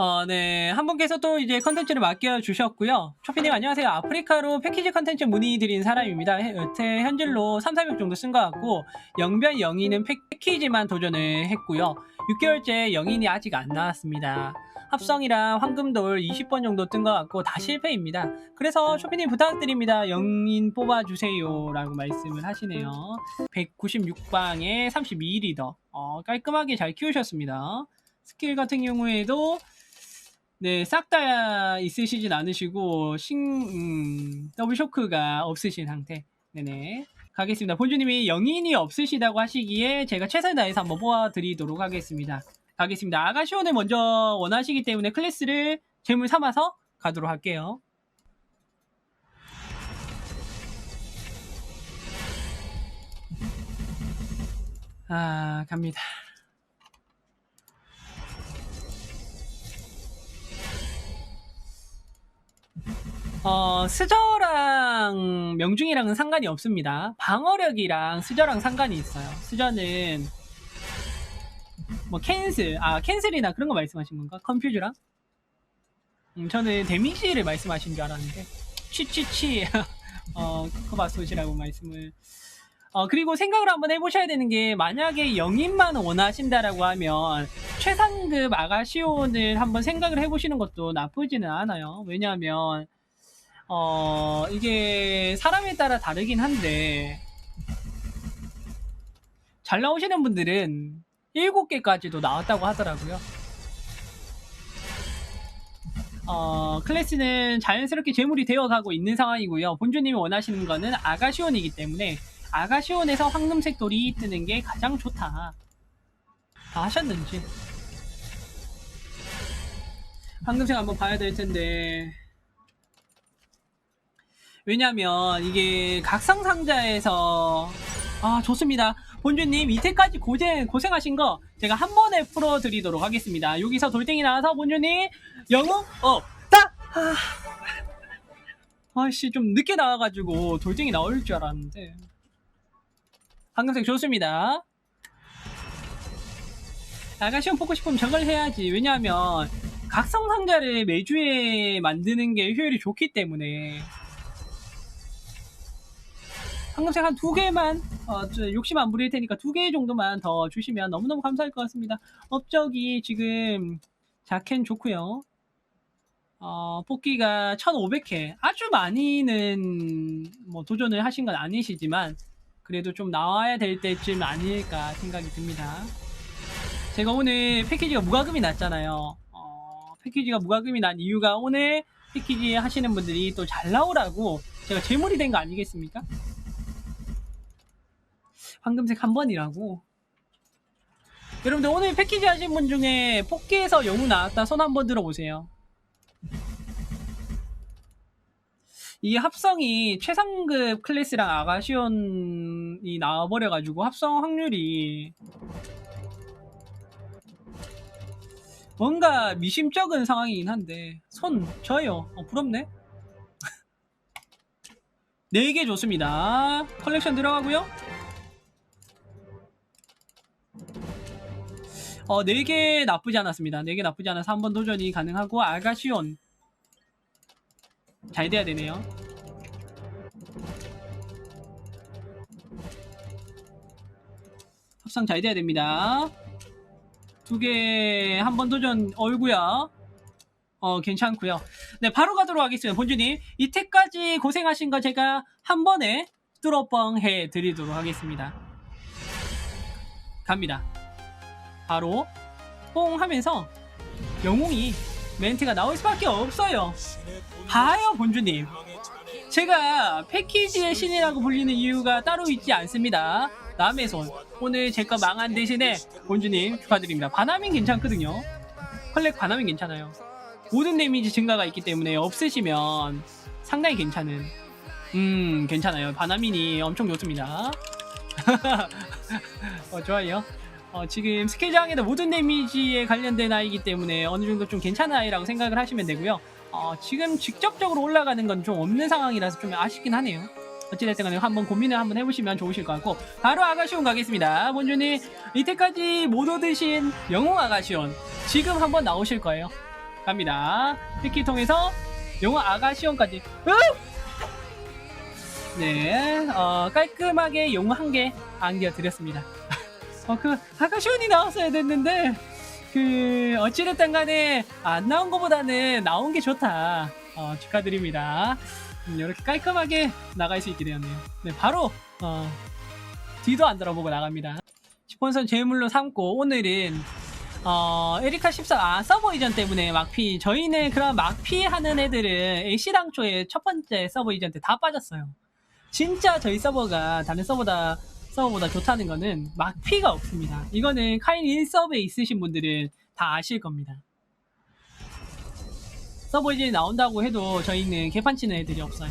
어, 네. 한 분께서 또 이제 컨텐츠를 맡겨주셨고요. 초피님 안녕하세요. 아프리카로 패키지 컨텐츠 문의드린 사람입니다. 해- 여태 현질로 3, 400 정도 쓴 것 같고, 영변 영인은 패키지만 도전을 했고요. 6개월째 영인이 아직 안 나왔습니다. 합성이랑 황금돌 20번 정도 뜬 것 같고, 다 실패입니다. 그래서 초피님 부탁드립니다. 영인 뽑아주세요. 라고 말씀을 하시네요. 196방에 32리더. 어, 깔끔하게 잘 키우셨습니다. 스킬 같은 경우에도 네, 싹 다 있으시진 않으시고 싱 음, 더블 쇼크가 없으신 상태. 네네. 가겠습니다. 본주님이 영인이 없으시다고 하시기에 제가 최선을 다해서 한번 뽑아드리도록 하겠습니다. 가겠습니다. 아가시온을 먼저 원하시기 때문에 클래스를 재물 삼아서 가도록 할게요. 아, 갑니다. 어, 스저랑 명중이랑은 상관이 없습니다. 방어력이랑 스저랑 상관이 있어요. 스저는 뭐 캔슬, 아 캔슬이나 그런 거 말씀하신 건가? 컴퓨즈랑? 음, 저는 데미지를 말씀하신 줄 알았는데 치치치 어 코바소시라고 말씀을 어 그리고 생각을 한번 해보셔야 되는 게 만약에 영인만 원하신다라고 하면 최상급 아가시온을 한번 생각을 해보시는 것도 나쁘지는 않아요. 왜냐하면 어, 이게 사람에 따라 다르긴 한데, 잘 나오시는 분들은 7개까지도 나왔다고 하더라고요. 어, 클래스는 자연스럽게 재물이 되어가고 있는 상황이고요. 본주님이 원하시는 거는 아가시온이기 때문에 아가시온에서 황금색 돌이 뜨는 게 가장 좋다. 다 하셨는지. 황금색 한번 봐야 될 텐데. 왜냐면 이게 각성 상자에서 아 좋습니다. 본주님 이때까지 고생 고생하신 거 제가 한 번에 풀어드리도록 하겠습니다. 여기서 돌덩이 나와서 본주님 영웅 아, 아씨 좀 늦게 나와가지고 돌덩이 나올 줄 알았는데 황금색 좋습니다. 아가시온 보고 싶으면 저걸 해야지. 왜냐하면 각성 상자를 매주에 만드는 게 효율이 좋기 때문에 황금색 한 두 개만 어, 저 욕심 안 부릴 테니까 두 개 정도만 더 주시면 너무너무 감사할 것 같습니다. 업적이 지금 자켄 좋고요. 어, 뽑기가 1500회 아주 많이는 뭐 도전을 하신 건 아니시지만 그래도 좀 나와야 될 때쯤 아닐까 생각이 듭니다. 제가 오늘 패키지가 무과금이 났잖아요. 어, 패키지가 무과금이 난 이유가 오늘 패키지 하시는 분들이 또 잘 나오라고 제가 재물이 된 거 아니겠습니까? 황금색 한 번이라고. 여러분들 오늘 패키지 하신 분 중에 뽑기에서 영웅 나왔다. 손 한 번 들어보세요. 이 합성이 최상급 클래스랑 아가시온이 나와버려가지고 합성 확률이 뭔가 미심쩍은 상황이긴 한데 손 저요. 어, 부럽네. 4개 좋습니다. 컬렉션 들어가고요 어, 4개 나쁘지 않았습니다. 4개 나쁘지 않아서 한번 도전이 가능하고 아가시온. 잘 돼야 되네요. 합성 잘 돼야 됩니다. 두 개 한 번 도전 얼구야 어 괜찮고요. 네 바로 가도록 하겠습니다. 본주님 이때까지 고생하신 거 제가 한 번에 뚫어뻥 해 드리도록 하겠습니다. 갑니다 바로 뽕 하면서 영웅이 멘트가 나올 수밖에 없어요. 봐요 본주님. 제가 패키지의 신이라고 불리는 이유가 따로 있지 않습니다. 남의 손. 오늘 제 거 망한 대신에 본주님 축하드립니다. 바나민 괜찮거든요. 컬렉 바나민 괜찮아요. 모든 데미지 증가가 있기 때문에 없으시면 상당히 괜찮은. 음 괜찮아요. 바나민이 엄청 좋습니다. 어, 좋아요 어, 지금 스케장에도 모든 데미지에 관련된 아이기 때문에 어느 정도 좀 괜찮은 아이라고 생각을 하시면 되고요 어, 지금 직접적으로 올라가는 건 좀 없는 상황이라서 좀 아쉽긴 하네요 어찌됐든 간에 한번 고민을 한번 해보시면 좋으실 것 같고 바로 아가시온 가겠습니다 본주님 이때까지 못 얻으신 영웅 아가시온 지금 한번 나오실 거예요 갑니다. 패키 통해서 영웅 아가시온까지. 으! 네, 어, 깔끔하게 영웅 한개 안겨드렸습니다. 어, 그 아가시온이 나왔어야 됐는데 그 어찌됐든 간에 안 나온 것보다는 나온 게 좋다. 어, 축하드립니다. 음, 이렇게 깔끔하게 나갈 수 있게 되었네요. 네, 바로 어, 뒤도 안 돌아보고 나갑니다. 스폰서 제물로 삼고 오늘은 어, 에리카 14, 아, 서버 이전 때문에 막피, 저희는 그런 막피 하는 애들은 A씨당초에 첫 번째 서버 이전 때 다 빠졌어요. 진짜 저희 서버가 다른 서버다, 서버보다 좋다는 거는 막피가 없습니다. 이거는 카인 1서버에 있으신 분들은 다 아실 겁니다. 서버 이제 나온다고 해도 저희는 개판 치는 애들이 없어요.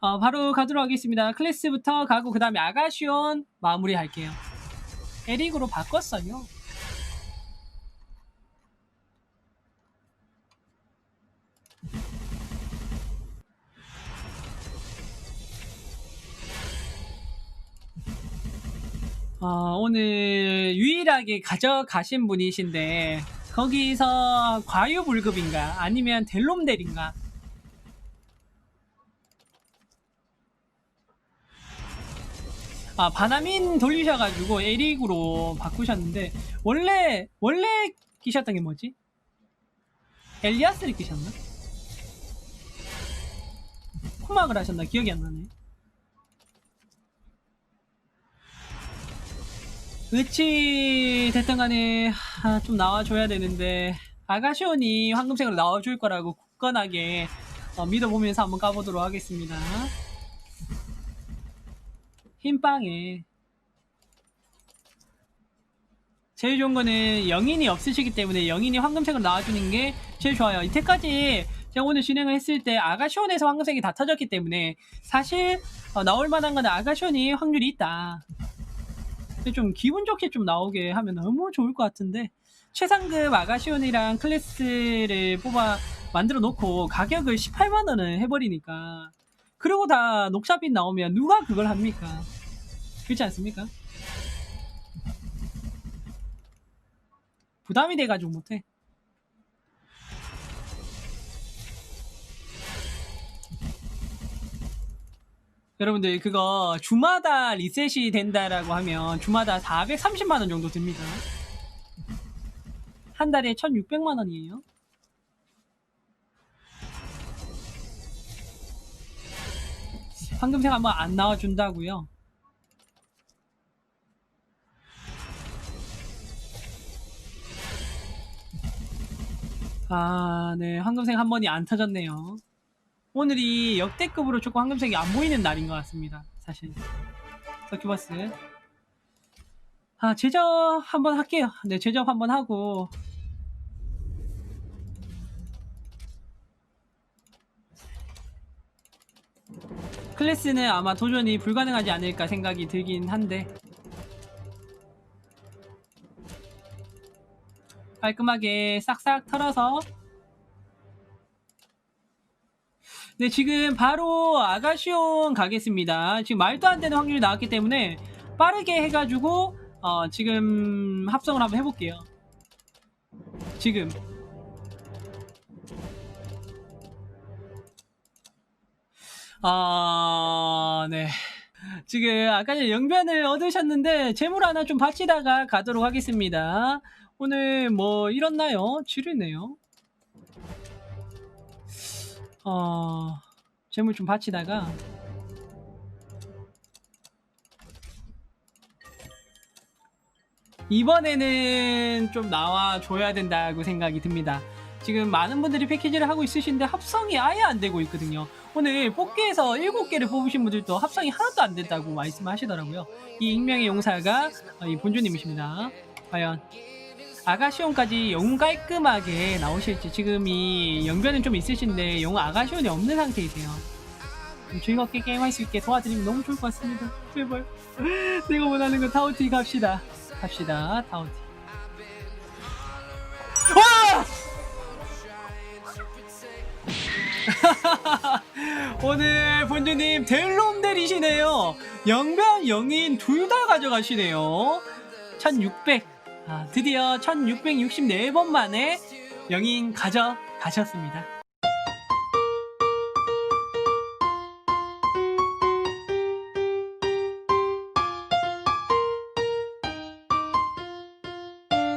어, 바로 가도록 하겠습니다. 클래스부터 가고 그 다음에 아가시온 마무리 할게요. 에릭으로 바꿨어요. 어, 오늘 유일하게 가져가신 분이신데 거기서 과유불급인가 아니면 델롬델인가 아 바나민 돌리셔가지고 에릭으로 바꾸셨는데 원래 원래 끼셨던 게 뭐지? 엘리아스를 끼셨나? 코막을 하셨나 기억이 안 나네. 으치 됐든 간에 하, 좀 나와줘야 되는데 아가시온이 황금색으로 나와줄 거라고 굳건하게 어, 믿어보면서 한번 가보도록 하겠습니다. 흰빵에 제일 좋은 거는 영인이 없으시기 때문에 영인이 황금색으로 나와주는 게 제일 좋아요. 이때까지 제가 오늘 진행을 했을 때 아가시온에서 황금색이 다 터졌기 때문에 사실 어, 나올 만한 건 아가시온이 확률이 있다. 좀 기분 좋게 좀 나오게 하면 너무 좋을 것 같은데 최상급 아가시온이랑 클래스를 뽑아 만들어 놓고 가격을 18만 원을 해버리니까 그러고 다 녹차빛 나오면 누가 그걸 합니까? 그렇지 않습니까? 부담이 돼가지고 못해. 여러분들 그거 주마다 리셋이 된다라고 하면 주마다 430만 원 정도 듭니다. 한 달에 1,600만 원이에요. 황금색 한번 안 나와준다고요? 아, 네. 황금색 한 번이 안 터졌네요. 오늘이 역대급으로 조금 황금색이 안 보이는 날인 것 같습니다. 사실. 서큐버스. 아, 제접 한번 할게요. 네, 제접 한번 하고. 클래스는 아마 도전이 불가능하지 않을까 생각이 들긴 한데. 깔끔하게 싹싹 털어서 네, 지금 바로 아가시온 가겠습니다. 지금 말도 안 되는 확률이 나왔기 때문에 빠르게 해가지고 어, 지금 합성을 한번 해볼게요. 지금 아, 네. 지금 아까 전에 영변을 얻으셨는데 재물 하나 좀 바치다가 가도록 하겠습니다. 오늘 뭐 이렇나요? 지르네요. 어, 재물 좀 바치다가 이번에는 좀 나와줘야 된다고 생각이 듭니다. 지금 많은 분들이 패키지를 하고 있으신데 합성이 아예 안 되고 있거든요. 오늘 뽑기에서 7개를 뽑으신 분들도 합성이 하나도 안 된다고 말씀하시더라고요. 이 익명의 용사가 어, 이 본주님이십니다. 과연 아가시온까지 영웅 깔끔하게 나오실지 지금 이 연변은 좀 있으신데 영웅 아가시온이 없는 상태이세요. 좀 즐겁게 게임할 수 있게 도와드리면 너무 좋을 것 같습니다. 제발 내가 원하는 건 타오티 갑시다. 갑시다 타오티. 와! 오늘 본주님 델롬델이시네요. 영변 영인 둘 다 가져가시네요. 1600 아, 드디어 1664번 만에 영인 가져 가셨습니다.